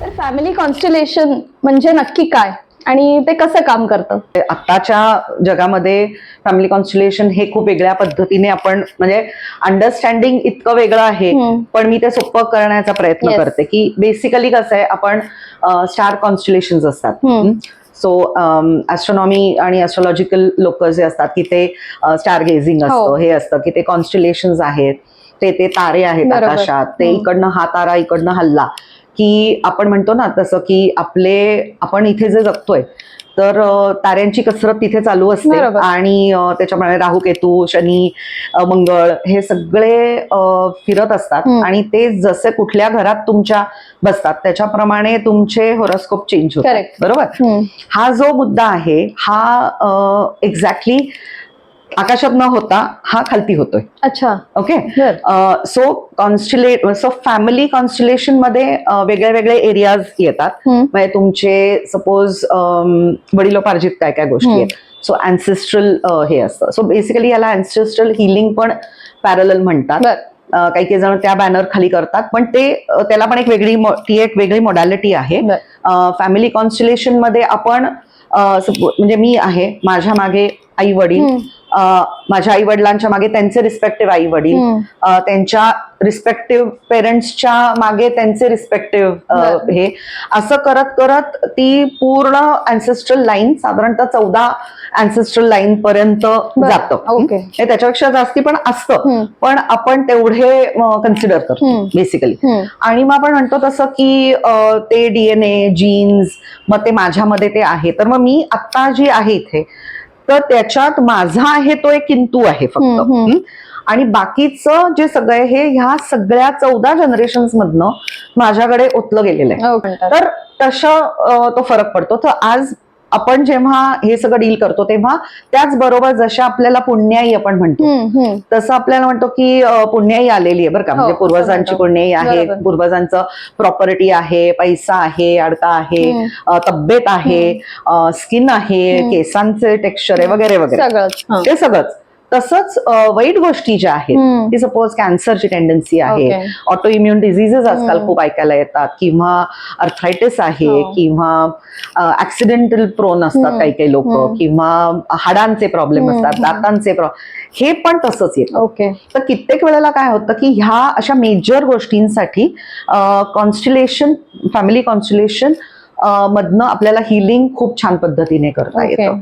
तर family constellation म्हणजे नक्की काय आणि ते कसं काम करतं आत्ताच्या जगामध्ये फॅमिली कॉन्स्टलेशन हे खूप वेगळ्या पद्धतीने आपण म्हणजे अंडरस्टँडिंग इतकं वेगळं आहे. पण मी ते सोपं करण्याचा प्रयत्न. करते की बेसिकली कसं आहे आपण स्टार कॉन्स्टलेशन असतात. सो ऍस्ट्रॉनॉमी आणि ऍस्ट्रॉलॉजिकल लोक जे असतात की ते स्टार गेझिंग हो. असतं हे असतं की ते कॉन्स्टलेशन आहेत ते ते तारे आहेत. आकाशात ते. इकडनं हा तारा इकडनं हल्ला की आपण म्हणतो ना तसं की आपले आपण इथे जे जगतोय तर ताऱ्यांची कसरत तिथे चालू असते. आणि त्याच्यामुळे राहू केतू शनी मंगळ हे सगळे फिरत असतात. आणि ते जसे कुठल्या घरात तुमच्या बसतात त्याच्याप्रमाणे तुमचे होरोस्कोप चेंज होतात. बरोबर. हा जो मुद्दा आहे हा एक्झॅक्टली आकाशात न होता हा खालती होतोय. अच्छा. Okay so constellate so family कॉन्स्टिलेशनमध्ये वेगळे वेगळे एरियाज येतात. म्हणजे तुमचे सपोज वडिलोपार्जित काय काय गोष्टी. आहेत. सो अँसेस्ट्रल हे असतं. सो बेसिकली याला अँसेस्ट्रल हिलिंग पण पॅरल म्हणतात. काही काही जण त्या बॅनर खाली करतात. पण ते त्याला पण एक वेगळी ती एक वेगळी मोडॅलिटी आहे. फॅमिली कॉन्स्टिलेशनमध्ये आपण म्हणजे मी आहे माझ्या मागे आई वडील. माझ्या आई वडिलांच्या मागे त्यांचे रिस्पेक्टिव्ह आई वडील त्यांच्या रिस्पेक्टिव्ह पेरेंट्सच्या मागे त्यांचे रिस्पेक्टिव्ह. हे. असं करत करत ती पूर्ण अँसेस्ट्रल लाईन साधारणतः चौदा अँसेस्ट्रल लाईन पर्यंत जातं. ओके. हे त्याच्यापेक्षा जास्ती पण असतं. पण आपण तेवढे कन्सिडर करतो. बेसिकली. आणि मग आपण म्हणतो तसं की ते डीएनए जीन्स मग ते माझ्यामध्ये ते आहे. तर मग मी आत्ता जी आहे इथे तर त्याच्यात माझा आहे तो एक किंतू आहे फक्त? आणि बाकीचं जे सगळं हे ह्या सगळ्या चौदा जनरेशन मधनं माझ्याकडे ओतलं गेलेलं आहे हो. तर तसं तो फरक पडतो तर आज आपण जेव्हा हे सगळं डील करतो तेव्हा त्याचबरोबर जशा आपल्याला पुण्याई आपण म्हणतो. तसं आपल्याला म्हणतो की पुण्याई आलेली आहे बरं का हो, म्हणजे पूर्वजांची. पुण्याई आहे. पूर्वजांचं प्रॉपर्टी आहे पैसा आहे अडका आहे तब्येत आहे स्किन आहे. केसांचे टेक्स्चर आहे वगैरे वगैरे. ते सगळंच तसंच वाईट गोष्टी ज्या आहेत. की सपोज कॅन्सरची टेंडन्सी आहे. ऑटो इम्युन डिझिजेस आजकाल. खूप ऐकायला येतात किंवा अर्थरायटिस आहे हो. किंवा ऍक्सिडेंटल प्रोन असतात. काही काही लोक. किंवा हाडांचे प्रॉब्लेम असतात. दातांचे प्रॉब्लेम हे पण तसंच येतं ओके तर कित्येक वेळेला काय होतं की ह्या अशा मेजर गोष्टींसाठी कॉन्स्टिलेशन फॅमिली कॉन्स्टिलेशन मधनं आपल्याला हिलिंग खूप छान पद्धतीने करता. येतं